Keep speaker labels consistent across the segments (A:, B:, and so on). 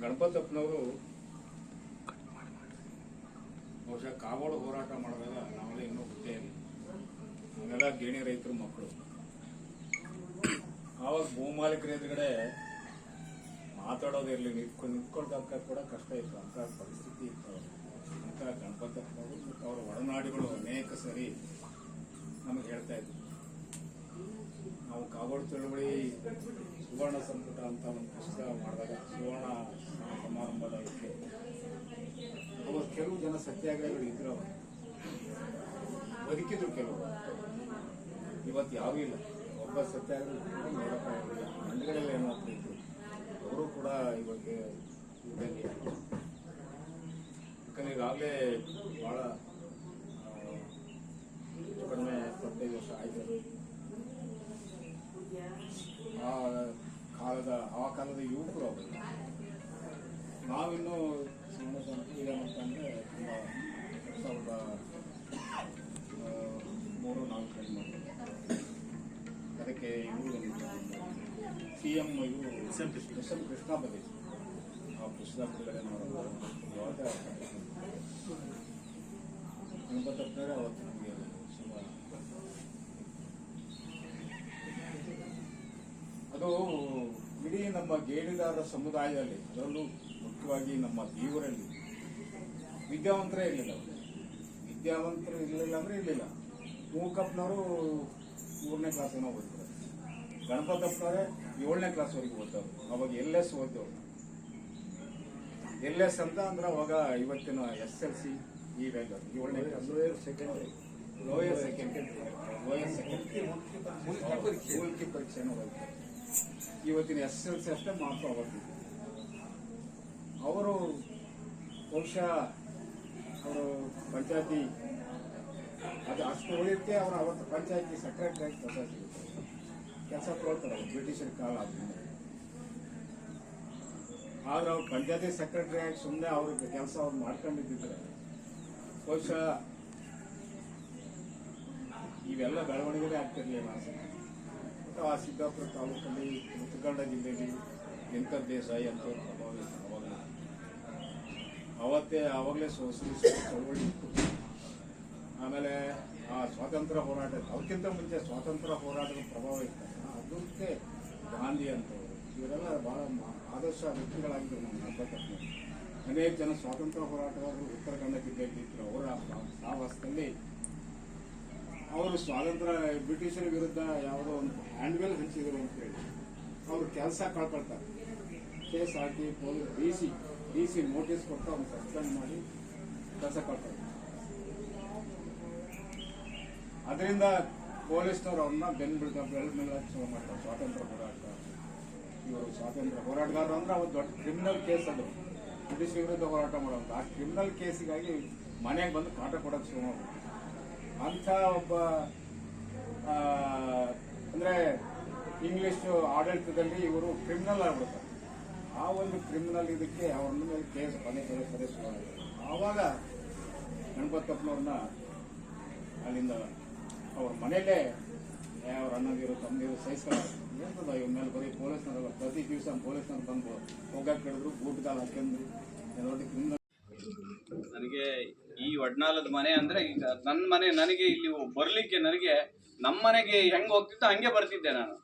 A: ಗಣಪತಪ್ಪನವರು ಬಹುಶಃ ಕಾಗೋಡು ಹೋರಾಟ ಮಾಡಿದಾಗ ನಾವೆಲ್ಲ ಇನ್ನೂ ಇಲ್ಲ ನಾವೆಲ್ಲ ಗೇಣಿ ರೈತರು ಮಕ್ಕಳು. ಆವಾಗ ಭೂಮಾಲೀಕರ ಎದುರುಗಡೆ ಮಾತಾಡೋದಿರಲಿ ನಿಂತ್ಕೊಂಡು ನಿಂತ್ಕೊಳ್ದಕ್ಕ ಕೂಡ ಕಷ್ಟ ಇತ್ತು. ಅಂತ ಪರಿಸ್ಥಿತಿ ಇತ್ತು. ಅಂತ ಹಬ್ಬಗಳು ಮತ್ತು ಅವರ ಒಡನಾಡಿಗಳು ಅನೇಕ ಸರಿ ನಮಗೆ ಹೇಳ್ತಾ ಇದ್ರು. ನಾವು ಕಾಗೋಡು ಚಳುವಳಿ, ಸುವರ್ಣ ಸಂಪುಟ ಅಂತ ಒಂದು ಪುಸ್ತಕ ಮಾಡಿದಾಗ, ಸುವರ್ಣ ಸಮಾರಂಭದ ಅವಾಗ ಕೆಲವು ಜನ ಸತ್ಯಾಗ್ರಹಿಗಳು ಇದ್ರು ಅವರು ಬದುಕಿದ್ರು ಕೆಲವು. ಇವತ್ತು ಯಾರೂ ಇಲ್ಲ. ಒಬ್ಬ ಸತ್ಯಾಗ್ರಹ ನೋಡಪ್ಪ ಇಲ್ಲ ಮಂಡ್ಯಗಳೆಲ್ಲ ಏನೋ ಇದ್ರು ಅವರು ಕೂಡ ಇವಾಗ ಇದ್ದಂಗೆ ಯಾಕಂದ್ರೆ ಈಗಾಗಲೇ ಭಾಳ ಹೆಚ್ಚು ಕಡಿಮೆ ಇಪ್ಪತ್ತೈದು ವರ್ಷ ಆಯ್ತು ಆ ಕಾಲದ ಆ ಕಾಲದ ಯುವಕರು ಅವರು ನಾವಿನ್ನೂ ಈಗ ಅಂತಂದರೆ ತುಂಬ ಸಾವಿರದ ಮೂರು ನಾಲ್ಕು ಅದಕ್ಕೆ ಸಿ ಎಂ ಇವು ಎಸ್ ಎಂ ಕೃಷ್ಣ ಬದಲಿ. ಆ ಪುಸ್ತಕ ಬಿಡುಗಡೆ ಮಾಡೋದು ಗಣಪತಪ್ಪನವರೇ ಅವತ್ತು ನಮಗೆ ತುಂಬ ಅದು ಇಡೀ ನಮ್ಮ ಗೇಡಿದಾರ ಸಮುದಾಯದಲ್ಲಿ, ಅದರಲ್ಲೂ ಮುಖ್ಯವಾಗಿ ನಮ್ಮ ದೇವರಲ್ಲಿ ವಿದ್ಯಾವಂತರೇ ಇರಲಿಲ್ಲ ವಿದ್ಯಾವಂತರು ಇರಲಿಲ್ಲ ಅಂದ್ರೆ ಇರಲಿಲ್ಲ. ಮೂಕಪ್ಪನವರು ಮೂರನೇ ಕ್ಲಾಸ್ನ ಓದ್ತಾರೆ. ಗಣಪತಪ್ಪನವರೇ ಏಳನೇ ಕ್ಲಾಸ್ವರೆಗೆ ಓದ್ತವ್ರು. ಅವಾಗ ಎಲ್ ಎಸ್ ಓದ್ತವ್ರು. ಎಲ್ ಎಸ್ ಅಂತ ಅಂದ್ರೆ ಅವಾಗ ಇವತ್ತಿನ ಎಸ್ ಎಲ್ ಸಿ ಈ ಏಳನೇ class lower second lower second lower second Mulki ಪರೀಕ್ಷೆನೂ ಓದ್ತಾರೆ ಇವತ್ತಿನ ಎಸ್ ಎಲ್ ಸಿ ಅಷ್ಟೇ ಮಾತ್ರ ಅವತ್ತು ಅವರು ಬಹುಶಃ ಅವರು ಪಂಚಾಯತಿ ಅದು ಅಷ್ಟು ಉಳಿಯುತ್ತೆ ಅವರು ಅವತ್ತು ಪಂಚಾಯತಿ ಸೆಕ್ರೆಟರಿ ಆಗಿ ಕೆಲಸ ತೊಗೊಳ್ತಾರೆ, ಬ್ರಿಟಿಷರ ಕಾಲ ಆದ್ಮೇಲೆ. ಆದ್ರೆ ಅವ್ರು ಪಂಚಾಯತಿ ಸೆಕ್ರೆಟರಿ ಆಗಿ ಸುಮ್ಮನೆ ಅವ್ರ ಕೆಲಸ ಅವ್ರು ಮಾಡ್ಕೊಂಡಿದ್ದಿದ್ರೆ, ಬಹುಶಃ ಇವೆಲ್ಲ ಬೆಳವಣಿಗೆ ಆಗ್ತಿರ್ಲಿಲ್ಲ ಮತ್ತು ಆ ಸಿದ್ದಾಪುರ ತಾಲೂಕಲ್ಲಿ ಮುತ್ತಗಂಡ ಜಿಲ್ಲೆಯಲ್ಲಿ ಎಂಥ ದೇಸಾಯಿ ಅಂತ ಪ್ರಭಾವ ಅವಾಗ ಅವತ್ತೇ ಆವಾಗಲೇ ಸೋಷಲಿಸ್ಟ್ ಚಳವಳಿ ಆಮೇಲೆ ಆ ಸ್ವಾತಂತ್ರ್ಯ ಹೋರಾಟ ಅವಕ್ಕಿಂತ ಮುಂಚೆ ಸ್ವಾತಂತ್ರ್ಯ ಹೋರಾಟದ ಪ್ರಭಾವ ಇತ್ತು ಅದಕ್ಕೆ ಗಾಂಧಿ ಅಂತವರು. ಇವರೆಲ್ಲ ಮ- ಆದರ್ಶ ವ್ಯಕ್ತಿಗಳಾಗಿದ್ದರು ನಮ್ಮ ಹಬ್ಬಕ್ಕೆ ಅನೇಕ ಜನ ಸ್ವಾತಂತ್ರ್ಯ ಹೋರಾಟಗಾರರು ಉತ್ತರ ಕನ್ನಡ ಜಿಲ್ಲೆಯಲ್ಲಿ ಇದ್ರು ಅವರ ಸಾವಾಸದಲ್ಲಿ ಅವರು ಸ್ವಾತಂತ್ರ್ಯ, ಬ್ರಿಟಿಷರ ವಿರುದ್ಧ ಯಾವುದೋ ಒಂದು ಹ್ಯಾಂಡ್ವೆಲ್ ಹಂಚಿದರು ಅಂತೇಳಿ. ಅವರು ಕೆಲಸ ಕಳ್ಕೊಳ್ತಾರೆ ಕೇಸ್ ಹಾಕಿ police, D C D C notice ಕೊಟ್ಟು ಅವ್ನು ಸಸ್ಪೆಂಡ್ ಮಾಡಿ ಕೆಲಸ ಕಳ್ಕೊಳ್ತಾರೆ ಅದರಿಂದ ಪೊಲೀಸ್ನವರು ಅವ್ರನ್ನ ಬೆನ್ ಬಿಡ್ದ ಬೆಳೆದ ಮೇಲೆ ಶುರು ಮಾಡ್ತಾರೆ. ಸ್ವಾತಂತ್ರ್ಯ ಹೋರಾಟಗಾರ ಇವರು ಸ್ವಾತಂತ್ರ್ಯ ಹೋರಾಟಗಾರರು ಅಂದ್ರೆ ಅವತ್ತು ದೊಡ್ಡ ಕ್ರಿಮಿನಲ್ ಕೇಸ್ ಅದು. ಬ್ರಿಟಿಷ್ ವಿರುದ್ಧ ಹೋರಾಟ ಮಾಡೋದು ಆ ಕ್ರಿಮಿನಲ್ ಕೇಸಿಗಾಗಿ ಮನೆಗೆ ಬಂದು ಕಾಟ ಕೊಡೋಕೆ ಶುರು ಮಾಡ್ತಾರೆ ಅಂಥ ಒಬ್ಬ ಅಂದರೆ ಇಂಗ್ಲಿಷ್ ಆಡಳಿತದಲ್ಲಿ ಇವರು ಕ್ರಿಮಿನಲ್ ಆಗ್ಬಿಡ್ತಾರೆ. ಆ ಒಂದು ಕ್ರಿಮಿನಲ್ ಇದಕ್ಕೆ ಅವ್ರ ಮೇಲೆ ಕೇಸ್ ಮನೆ ಪದೇ ಪದೇ ಶುರು. ಆವಾಗ ಗಣಪತಪ್ಪನವ್ರನ್ನ ಅಲ್ಲಿಂದ ಅವ್ರ ಮನೆಯಲ್ಲೇ ಅವ್ರ ಅಣ್ಣದಿರು, ತಮ್ಮದಿರು ಸಹಿಸ್ಕೊಳ್ಳ ಎಂತದ ಇವ್ರ ಮೇಲೆ ಬರೀ ಪೊಲೀಸ್ನವರಲ್ಲ ಪ್ರತಿ ದಿವಸ ಪೊಲೀಸ್ನವ್ರು ಬಂದು ಹೋಗಕ್ಕೆ ಹಾಕ್ಯಂದ್ರು. ದೊಡ್ಡ ಕ್ರಿಮಿನಲ್
B: ನನಗೆ ಈ ಒಡ್ನಾಲದ ಮನೆ ಅಂದ್ರೆ ಈಗ ನನ್ನ ಮನೆ ನನಗೆ ಇಲ್ಲಿ ಬರ್ಲಿಕ್ಕೆ ನನಗೆ ನಮ್ಮ ಮನೆಗೆ ಹೆಂಗ್ ಹೋಗ್ತಿತ್ತು ಹಂಗೆ ಬರ್ತಿದ್ದೆ ನಾನು.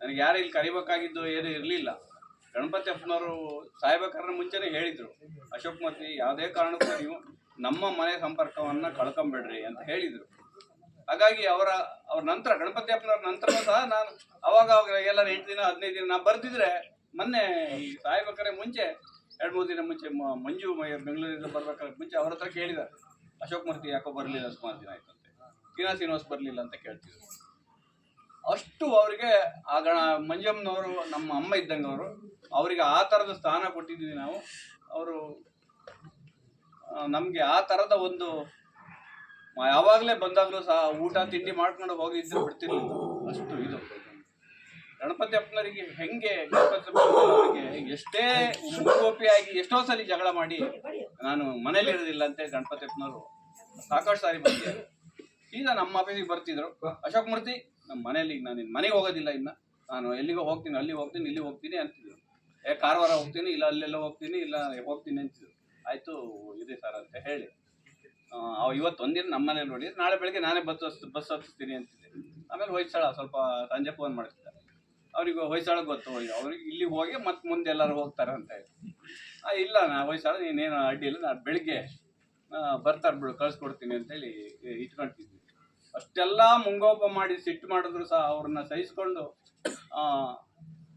B: ನನಗೆ ಯಾರು ಇಲ್ಲಿ ಕರಿಬೇಕಾಗಿದ್ದು ಏನು ಇರಲಿಲ್ಲ. ಗಣಪತಿ ಅಪ್ಪನವರು ಸಾಯ್ಬೇಕಾದ್ರೆ ಮುಂಚೆನೆ ಹೇಳಿದ್ರು. ಅಶೋಕ್ ಮತಿ ಯಾವುದೇ ಕಾರಣಕ್ಕೂ ನೀವು ನಮ್ಮ ಮನೆ ಸಂಪರ್ಕವನ್ನ ಕಳ್ಕೊಂಬೇಡ್ರಿ ಅಂತ ಹೇಳಿದ್ರು. ಹಾಗಾಗಿ ಅವರ, ಅವ್ರ ನಂತರ, ಗಣಪತಿ ಅಪ್ಪನವ್ರ ನಂತರ ಸಹ ನಾನು ಅವಾಗ ಅವಾಗ ಎಲ್ಲ ಎಂಟು ದಿನ, ಹದಿನೈದು ದಿನ ನಾ ಬರ್ತಿದ್ರೆ ಮೊನ್ನೆ ಈ ಸಾಯ್ಬೇಕಾದ್ರೆ ಮುಂಚೆ, ಎರಡು ಮೂರು ದಿನ ಮುಂಚೆ ಮಂಜು ಬೆಂಗಳೂರಿಂದ ಬರ್ಬೇಕಾದ್ರೆ ಮುಂಚೆ ಅವ್ರ ಹತ್ರ ಕೇಳಿದ್ದಾರೆ. ಅಶೋಕ್ ಮೂರ್ತಿ ಯಾಕೋ ಬರಲಿಲ್ಲ, ಸುಮಾರು ದಿನ ಆಯ್ತಂತೆ ತೀನಾ ಶ್ರೀನಿವಾಸ್ ಬರಲಿಲ್ಲ ಅಂತ ಕೇಳ್ತಿದ್ರು. ಅಷ್ಟು ಅವರಿಗೆ ಆ ಗಣ, ಮಂಜಮ್ಮನವರು, ನಮ್ಮ ಅಮ್ಮ ಇದ್ದಂಗೆ ಅವರು ಅವರಿಗೆ ಆ ಥರದ ಸ್ಥಾನ ಕೊಟ್ಟಿದ್ದೀವಿ ನಾವು. ಅವರು ನಮಗೆ ಆ ಥರದ ಒಂದು ಯಾವಾಗಲೇ ಬಂದಾಗಲೂ ಸಹ ಊಟ, ತಿಂಡಿ ಮಾಡ್ಕೊಂಡು ಹೋಗಿ ಇದ್ರೆ ಬಿಡ್ತಿರ್ಲಿಲ್ಲ ಅಷ್ಟು ಇದು. ಗಣಪತಿ ಅಪ್ಪನವರಿಗೆ ಹೆಂಗೆ, ಗಣಪತಿ ಅಪ್ಪನವರಿಗೆ ಎಷ್ಟೇ ಮುಖೋಪಿಯಾಗಿ ಎಷ್ಟೋ ಸಲ ಜಗಳ ಮಾಡಿ ನಾನು ಮನೇಲಿ ಇರೋದಿಲ್ಲ ಅಂತ ಗಣಪತಿ ಅಪ್ಪನವರು ಸಾಕಷ್ಟು ಸಾರಿ ಬಂದಿದ್ದಾರೆ. ಈಗ ನಮ್ಮ ಆಫೀಸಿಗೆ ಬರ್ತಿದ್ರು. ಅಶೋಕ್ ಮೂರ್ತಿ, ನಮ್ಮ ಮನೇಲಿ ನಾನು ಇನ್ನು ಮನೆಗೆ ಹೋಗೋದಿಲ್ಲ ಇನ್ನ. ನಾನು ಎಲ್ಲಿಗೋ ಹೋಗ್ತೀನಿ, ಅಲ್ಲಿ ಹೋಗ್ತೀನಿ, ಇಲ್ಲಿ ಹೋಗ್ತೀನಿ ಅಂತಿದ್ರು. ಏ, ಕಾರವಾರ ಹೋಗ್ತೀನಿ, ಇಲ್ಲ ಅಲ್ಲೆಲ್ಲ ಹೋಗ್ತೀನಿ, ಇಲ್ಲ, ಹೋಗ್ತೀನಿ ಅಂತಿದ್ರು. ಆಯಿತು, ಇದೆ ಸರ್ ಅಂತ ಹೇಳಿ. ಅವ್ ಇವತ್ತು ಒಂದಿನ ನಮ್ಮ ಮನೇಲಿ ನೋಡಿ, ನಾಳೆ ಬೆಳಗ್ಗೆ ನಾನೇ ಬಸ್ ಹತ್ ಬಸ್ ಹತ್ತಿಸ್ತೀನಿ ಅಂತಿದ್ದೆ. ಆಮೇಲೆ ಹೊಯ್ಸಳ ಸ್ವಲ್ಪ ಸಂಜೆ ಫೋನ್ ಮಾಡ್ತಿದ್ದ ಅವ್ರಿಗೆ ಹೊಯ್ಸಳ ಗೊತ್ತು, ಹೋಗಿ ಅವ್ರಿಗೆ ಇಲ್ಲಿ ಹೋಗಿ ಮತ್ತೆ ಮುಂದೆ ಎಲ್ಲರೂ ಹೋಗ್ತಾರೆ ಅಂತ ಹೇಳಿ. ಇಲ್ಲ ನಾ ಹೊಯ್ಸಳ, ನೀನೇನು ಅಡ್ಡಿ ಇಲ್ಲ ನಾನು ಬೆಳಿಗ್ಗೆ ಬರ್ತಾರೆ ಬಿಡು, ಕಳ್ಸ್ಕೊಡ್ತೀನಿ ಅಂತೇಳಿ ಇಟ್ಕೊಂತಿದ್ವಿ ಅಷ್ಟೆಲ್ಲ ಮುಂಗೋಪ ಮಾಡಿ ಸಿಟ್ಟು ಮಾಡಿದ್ರು ಸಹ ಅವ್ರನ್ನ ಸಹಿಸ್ಕೊಂಡು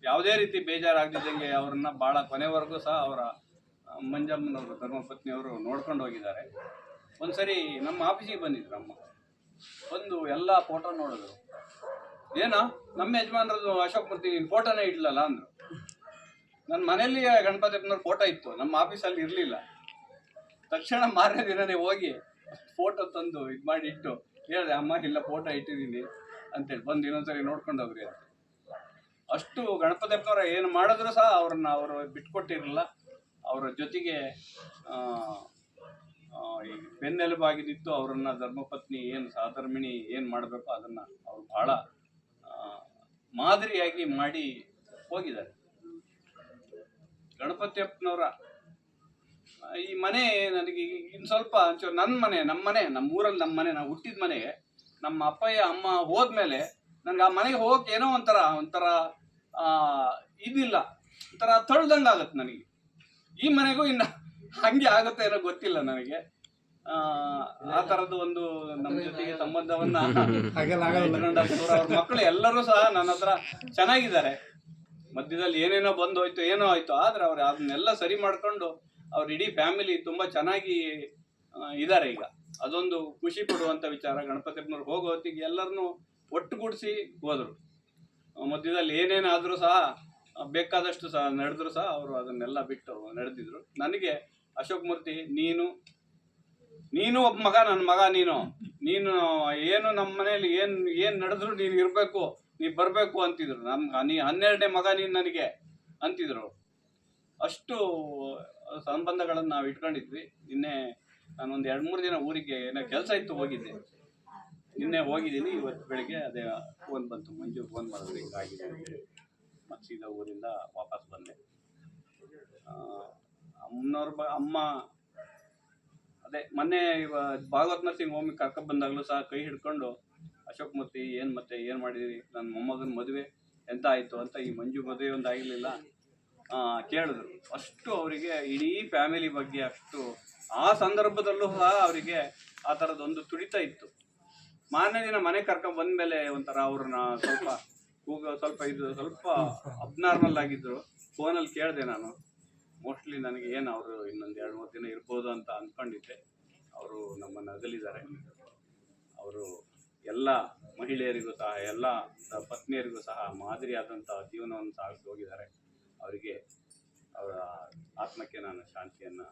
B: ಯಾವುದೇ ರೀತಿ ಬೇಜಾರಾಗದಿದ್ದಂಗೆ ಅವ್ರನ್ನ ಭಾಳ ಕೊನೆವರೆಗೂ ಸಹ ಅವರ ಮಂಜಮ್ಮನವರು, ಧರ್ಮಪತ್ನಿಯವರು ನೋಡ್ಕೊಂಡು ಹೋಗಿದ್ದಾರೆ. ಒಂದ್ಸರಿ ನಮ್ಮ ಆಫೀಸಿಗೆ ಬಂದಿದ್ರು ಅಮ್ಮ. ಬಂದು ಎಲ್ಲ ಫೋಟೋ ನೋಡಿದ್ರು. ಏನೋ, ನಮ್ಮ ಯಜಮಾನ್ರದ್ದು ಅಶೋಕ್ ಮೂರ್ತಿ ಫೋಟೋನೇ ಇಡ್ಲಲ್ಲ ಅಂದ್ರು. ನನ್ನ ಮನೆಯಲ್ಲಿ ಗಣಪತಿ ಅಪ್ಪನವ್ರ ಫೋಟೋ ಇತ್ತು. ನಮ್ಮ ಆಫೀಸಲ್ಲಿ ಇರಲಿಲ್ಲ. ತಕ್ಷಣ ಮಾರನೇ ದಿನನೇ ಹೋಗಿ ಫೋಟೋ ತಂದು ಇದು ಮಾಡಿ ಇಟ್ಟು ಹೇಳಿದೆ, ಅಮ್ಮ, ಇಲ್ಲ ಫೋಟೋ ಇಟ್ಟಿದ್ದೀನಿ. ಅಂತೇಳಿ ಬಂದು ಇನ್ನೊಂದ್ಸರಿ ನೋಡ್ಕೊಂಡು ಹೋಗ್ರಿ ಅಂತ ಅಷ್ಟು ಗಣಪತಿ ಅಪ್ಪನವ್ರ ಏನು ಮಾಡಿದ್ರು ಸಹ ಅವ್ರನ್ನ ಅವರು ಬಿಟ್ಕೊಟ್ಟಿರಲಿಲ್ಲ. ಅವರ ಜೊತೆಗೆ ಈ ಬೆನ್ನೆಲುಬಾಗಿ ನಿಂತು ಅವರನ್ನ ಧರ್ಮಪತ್ನಿ ಏನು ಸಹಧರ್ಮಿಣಿ ಏನು ಮಾಡಬೇಕು ಅದನ್ನ ಅವ್ರು ಬಹಳ ಆ, ಮಾದರಿಯಾಗಿ ಮಾಡಿ ಹೋಗಿದ್ದಾರೆ. ಗಣಪತಿಯಪ್ಪನವರ ಈ ಮನೆ ನನಗೆ ಇನ್ನು ಸ್ವಲ್ಪ ಒಂಚೂರು ನನ್ನ ಮನೆ ನಮ್ಮ ಮನೆ ನಮ್ಮ ಊರಲ್ಲಿ ನಮ್ಮ ಮನೆ ನಾವು ಹುಟ್ಟಿದ ಮನೆಗೆ ನಮ್ಮ ಅಪ್ಪಯ್ಯ ಅಮ್ಮ ಹೋದ್ಮೇಲೆ ನನಗೆ ಆ ಮನೆಗೆ ಹೋಗಕ್ಕೆ ಏನೋ ಒಂಥರ ಒಂಥರ ಇದಿಲ್ಲ ಒಂಥರ ತಳ್ದಂಗೆ ಆಗತ್ತೆ ನನಗೆ. ಈ ಮನೆಗೂ ಇನ್ನು ಹಂಗೆ ಆಗುತ್ತೆ ಏನೋ ಗೊತ್ತಿಲ್ಲ ನನಗೆ. ಆ, ತರದ ಒಂದು ನಮ್ಮ ಜೊತೆಗೆ ಸಂಬಂಧವನ್ನ ಮಕ್ಕಳು ಎಲ್ಲರೂ ಸಹ ನನ್ನ ಹತ್ರ ಚೆನ್ನಾಗಿದ್ದಾರೆ. ಮಧ್ಯದಲ್ಲಿ ಏನೇನೋ ಬಂದು ಹೋಯ್ತು ಏನೋ ಆಯ್ತು ಆದ್ರೆ ಅವ್ರು ಅದನ್ನೆಲ್ಲ ಸರಿ ಮಾಡ್ಕೊಂಡು ಅವ್ರ ಇಡೀ ಫ್ಯಾಮಿಲಿ ತುಂಬಾ ಚೆನ್ನಾಗಿ ಇದ್ದಾರೆ ಈಗ. ಅದೊಂದು ಖುಷಿ ಪಡುವಂತ ವಿಚಾರ. ಗಣಪತಿಪ್ಪನವ್ರು ಹೋಗೋ ಹೊತ್ತಿಗೆ ಎಲ್ಲರನ್ನೂ ಒಟ್ಟುಗೂಡಿಸಿ ಹೋದ್ರು. ಮಧ್ಯದಲ್ಲಿ ಏನೇನಾದ್ರೂ ಸಹ ಬೇಕಾದಷ್ಟು ಸಹ ನಡೆದ್ರು ಸಹ ಅವರು ಅದನ್ನೆಲ್ಲ ಬಿಟ್ಟು ನಡೆದಿದ್ರು. ನನಗೆ ಅಶೋಕ್ ಮೂರ್ತಿ ನೀನು ನೀನು ಒಬ್ಬ ಮಗ, ನನ್ನ ಮಗ ನೀನು. ನೀನು ಏನು ನಮ್ಮ ಮನೇಲಿ ಏನ್ ಏನ್ ನಡೆದ್ರು ನೀನು ಇರ್ಬೇಕು ನೀ ಬರ್ಬೇಕು ಅಂತಿದ್ರು. ನಮ್, ನೀ ಹನ್ನೆರಡನೇ ಮಗ ನೀನ್ ನನಗೆ ಅಂತಿದ್ರು. ಅಷ್ಟು ಸಂಬಂಧಗಳನ್ನು ನಾವು ಇಟ್ಕೊಂಡಿದ್ವಿ. ನಿನ್ನೆ ನಾನೊಂದು ಎರಡು, ಮೂರು ದಿನ ಊರಿಗೆ ಏನೋ ಕೆಲಸ ಇತ್ತು ಹೋಗಿದ್ದೆ. ನಿನ್ನೆ ಹೋಗಿದ್ದೀನಿ, ಇವತ್ತು ಬೆಳಿಗ್ಗೆ ಅದೇ ಫೋನ್ ಬಂತು. ಮಂಜು ಫೋನ್ ಮಾಡಿದ್ರು, ಹಿಂಗಾಗಿದೆ ಮತ್ತೆ ಸೀದಾ ಊರಿಂದ ವಾಪಸ್ ಬಂದೆ. ಅಮ್ಮನವ್ರ ಅಮ್ಮ. ಅದೇ, ಮೊನ್ನೆ ಇವ ಭಾಗವತ್ ನರ್ಸಿಂಗ್ ಹೋಮಿಗೆ ಕರ್ಕ ಬಂದಾಗಲೂ ಸಹ ಕೈ ಹಿಡ್ಕೊಂಡು, ಅಶೋಕ್ ಮೂರ್ತಿ, ಏನು ಮತ್ತೆ, ಏನು ಮಾಡಿದಿರಿ? ನನ್ನ ಮೊಮ್ಮಗನ ಮದುವೆ ಎಂತ ಆಯ್ತು? ಅಂತ ಈ ಮಂಜು ಮದುವೆ ಒಂದು ಆಗಿರಲಿಲ್ಲ. ಕೇಳಿದ್ರು. ಅಷ್ಟು ಅವರಿಗೆ ಇಡೀ ಫ್ಯಾಮಿಲಿ ಬಗ್ಗೆ ಅಷ್ಟು, ಆ ಸಂದರ್ಭದಲ್ಲೂ ಸಹ ಅವರಿಗೆ ಆ ಥರದ್ದು ತುಡಿತ ಇತ್ತು. ಮಾರನೇ ದಿನ ಮನೆ ಕರ್ಕೊಂಡು ಬಂದ್ಮೇಲೆ ಒಂಥರ ಅವ್ರನ್ನ ಸ್ವಲ್ಪ ಕೂಗ, ಸ್ವಲ್ಪ ಇದು, ಸ್ವಲ್ಪ ಅಬ್ನಾರ್ಮಲ್ ಆಗಿದ್ರು. ಫೋನಲ್ಲಿ ಕೇಳಿದೆ ನಾನು. ಮೋಸ್ಟ್ಲಿ ನನಗೆ ಏನು ಅವರು ಇನ್ನೊಂದು ಎರಡು, ಮೂರು ದಿನ ಇರ್ಬೋದು ಅಂತ ಅಂದ್ಕೊಂಡಿದ್ದೆ ಅವರು ನಮ್ಮನ್ನು ಅಗಲಿದ್ದಾರೆ. ಅವರು ಎಲ್ಲ ಮಹಿಳೆಯರಿಗೂ ಸಹ, ಎಲ್ಲ ಪತ್ನಿಯರಿಗೂ ಸಹ ಮಾದರಿಯಾದಂಥ ಜೀವನವನ್ನು ಸಾಗಿಸಿ ಹೋಗಿದ್ದಾರೆ. ಅವರಿಗೆ ಅವರ ಆತ್ಮಕ್ಕೆ ನಾನು ಶಾಂತಿಯನ್ನು